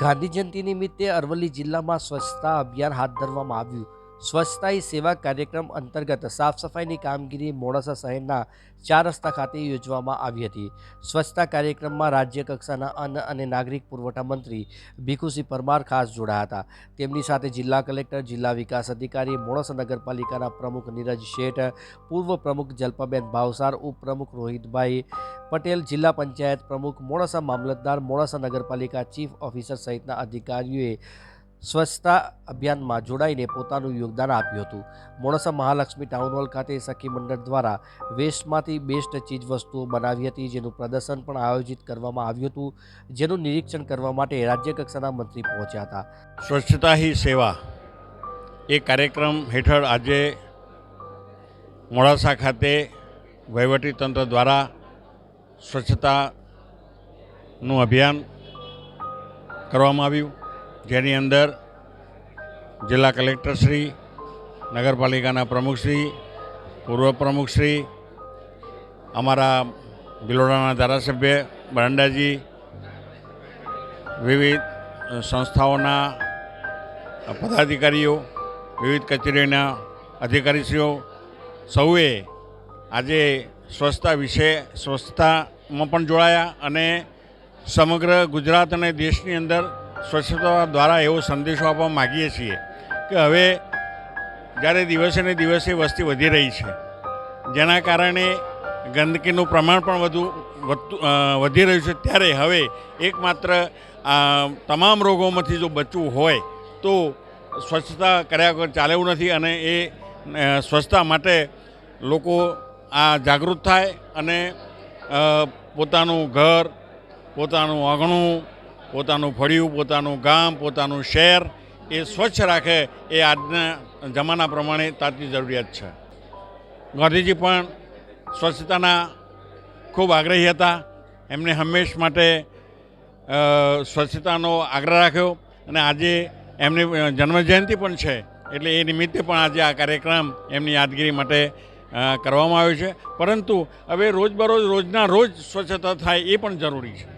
ગાંધી જયંતિ નિમિત્તે અરવલ્લી જિલ્લામાં સ્વચ્છતા અભિયાન હાથ ધરવામાં આવ્યું. સ્વચ્છતા સેવા કાર્યક્રમ અંતર્ગત સાફ સફાઈની કામગીરી મોડાસા શહેરના ચાર રસ્તા ખાતે યોજવામાં આવી હતી. સ્વચ્છતા કાર્યક્રમમાં રાજ્ય કક્ષાના અન્ન અને નાગરિક પુરવઠા મંત્રી ભીખુસિંહ પરમાર ખાસ જોડાયા હતા. તેમની સાથે જિલ્લા કલેક્ટર, જિલ્લા વિકાસ અધિકારી, મોડાસા નગરપાલિકાના પ્રમુખ નીરજ શેઠ, પૂર્વ પ્રમુખ જલ્પાબેન ભાવસાર, ઉપપ્રમુખ રોહિતભાઈ પટેલ, જિલ્લા પંચાયત પ્રમુખ મોડાસા મામલતદાર, મોડાસા નગરપાલિકા ચીફ ઓફિસર સહિતના અધિકારીઓએ સ્વચ્છતા અભિયાનમાં જોડાઈને પોતાનું યોગદાન આપ્યું હતું. મોડાસા મહાલક્ષ્મી ટાઉન હોલ ખાતે સખી મંડળ દ્વારા વેસ્ટમાંથી બેસ્ટ ચીજ વસ્તુઓ બનાવી હતી, જેનું પ્રદર્શન પણ આયોજિત કરવામાં આવ્યું હતું, જેનું નિરીક્ષણ કરવા માટે રાજ્ય કક્ષાના મંત્રી પહોંચ્યા હતા. સ્વચ્છતા હી સેવા. એ કાર્યક્રમ હેઠળ આજે મોડાસા ખાતે વહીવટીતંત્ર દ્વારા સ્વચ્છતાનું અભિયાન કરવામાં આવ્યું. જેની અંદર જિલ્લા કલેક્ટરશ્રી નગરપાલિકાના પ્રમુખશ્રી પૂર્વ પ્રમુખશ્રી અમારા ભિલોડાના ધારાસભ્ય બરંડાજી, વિવિધ સંસ્થાઓના પદાધિકારીઓ, વિવિધ કચેરીના અધિકારીશ્રીઓ, સૌએ આજે સ્વચ્છતા વિશે, સ્વચ્છતામાં પણ જોડાયા અને સમગ્ર ગુજરાત અને દેશની અંદર સ્વચ્છતા દ્વારા એવો સંદેશો આપવા માગીએ છીએ કે હવે જ્યારે દિવસે ને દિવસે વસ્તી વધી રહી છે, જેના કારણે ગંદકીનું પ્રમાણ પણ વધુ વધતું વધી રહ્યું છે, ત્યારે હવે એકમાત્ર તમામ રોગોમાંથી જો બચવું હોય, તો સ્વચ્છતા કર્યા વગર ચાલેવું નથી અને એ સ્વચ્છતા માટે લોકો આ જાગૃત થાય અને પોતાનું ઘર, પોતાનું આંગણું પોતાનું ફળિયું, પોતાનું ગામ, પોતાનું શહેર એ સ્વચ્છ રાખે એ આજના જમાના પ્રમાણે તાતી જરૂરિયાત છે. ગાંધીજી પણ સ્વચ્છતાના ખૂબ આગ્રહી હતા. એમને હંમેશ માટે સ્વચ્છતાનો આગ્રહ રાખ્યો અને આજે એમની જન્મજયંતિ પણ છે એટલે એ નિમિત્તે પણ આજે આ કાર્યક્રમ એમની યાદગીરી માટે કરવામાં આવ્યો છે. પરંતુ હવે રોજબરોજ, રોજના રોજ સ્વચ્છતા થાય એ પણ જરૂરી છે.